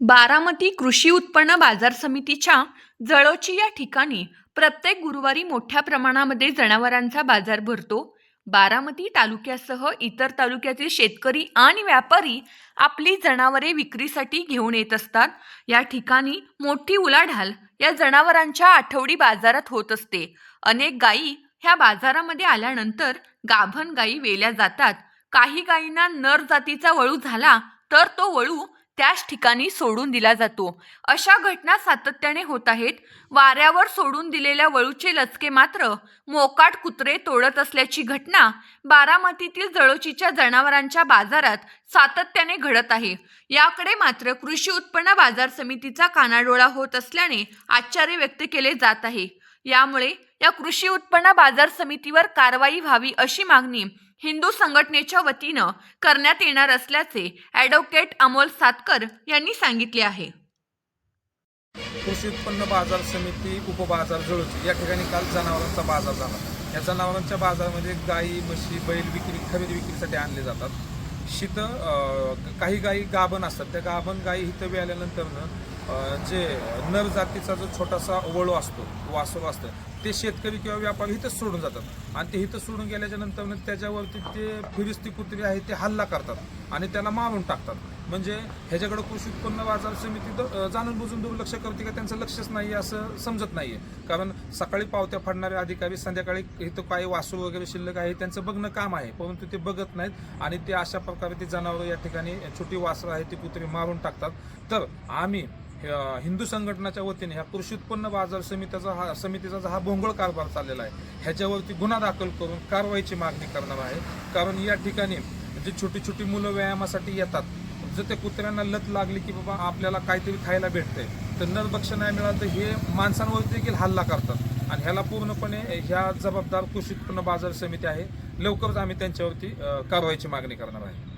बारामती कृषी उत्पन्न बाजार समितीच्या जळोची या ठिकाणी प्रत्येक गुरुवारी मोठ्या प्रमाणामध्ये जनावरांचा बाजार भरतो. बारामती तालुक्यासह इतर तालुक्यातील शेतकरी आणि व्यापारी आपली जनावरे विक्रीसाठी घेऊन येत असतात. या ठिकाणी मोठी उलाढाल या जनावरांच्या आठवडी बाजारात होत असते. अनेक गायी ह्या बाजारामध्ये आल्यानंतर गाभण गायी वेल्या जातात. काही गायींना नर जातीचा वळू झाला तर तो वळू त्याच ठिकाणी सोडून दिला जातो. अशा घटना सातत्याने होत आहेत. वाऱ्यावर सोडून दिलेल्या वळूचे लचके मात्र मोकाट कुत्रे तोडत असल्याची घटना बारामतीतील जळोचीच्या जनावरांच्या बाजारात सातत्याने घडत आहे. याकडे मात्र कृषी उत्पन्न बाजार समितीचा कानाडोळा होत असल्याने आश्चर्य व्यक्त केले जात आहे. यामुळे या कृषी उत्पन्न बाजार समितीवर कारवाई व्हावी अशी मागणी हिंदू संघटनेच्या वतीनं करण्यात येणार असल्याचे ॲडव्होकेट अमोल सातकर यांनी सांगितले आहे. कृषी उत्पन्न बाजार समिती उपबाजार जळूची या ठिकाणी काल जनावरांचा बाजार झाला. या जनावरांच्या बाजारामध्ये गाई म्हशी बैल विक्री खरेदी विक्रीसाठी आणले जातात. शीत काही गाई गाभण असतात. त्या गाभण गाई हिथं बी आल्यानंतरनं जे नर जातीचा जो छोटासा वळू असतो वासरू असतं ते शेतकरी किंवा व्यापारी इथंच सोडून जातात. आणि ते इथं सोडून गेल्याच्यानंतर त्याच्यावरती ते फिरिस्ती कुत्री आहे ते हल्ला करतात आणि त्याला मारून टाकतात. म्हणजे ह्याच्याकडे कृषी उत्पन्न बाजार समिती जाणून बुजून दुर्लक्ष करते का त्यांचं लक्षच नाही असं समजत नाहीये. कारण सकाळी पावत्या फाडणारे अधिकारी संध्याकाळी इथं काही वासू वगैरे शिल्लक आहे त्यांचं बघणं काम आहे परंतु ते बघत नाहीत आणि ते अशा प्रकारे ते जनावरं या ठिकाणी छोटी वासरं आहे ती कुत्री मारून टाकतात. तर आम्ही हिंदू संघटनाच्या वतीने ह्या कृषी उत्पन्न बाजार समितीचा हा समितीचा जो हा भोंगळ कारभार चाललेला आहे ह्याच्यावरती गुन्हा दाखल करून कारवाईची मागणी करणार आहे. कारण या ठिकाणी जी छोटी छोटी मुलं व्यायामासाठी येतात जर त्या कुत्र्यांना लत लागली की बाबा आपल्याला काहीतरी खायला भेटतंय तर नरभक्ष नाही मिळालं तर हे माणसांवरती देखील हल्ला करतात. आणि ह्याला पूर्णपणे ह्या जबाबदार कृषी उत्पन्न बाजार समिती आहे. लवकरच आम्ही त्यांच्यावरती कारवाईची मागणी करणार आहे.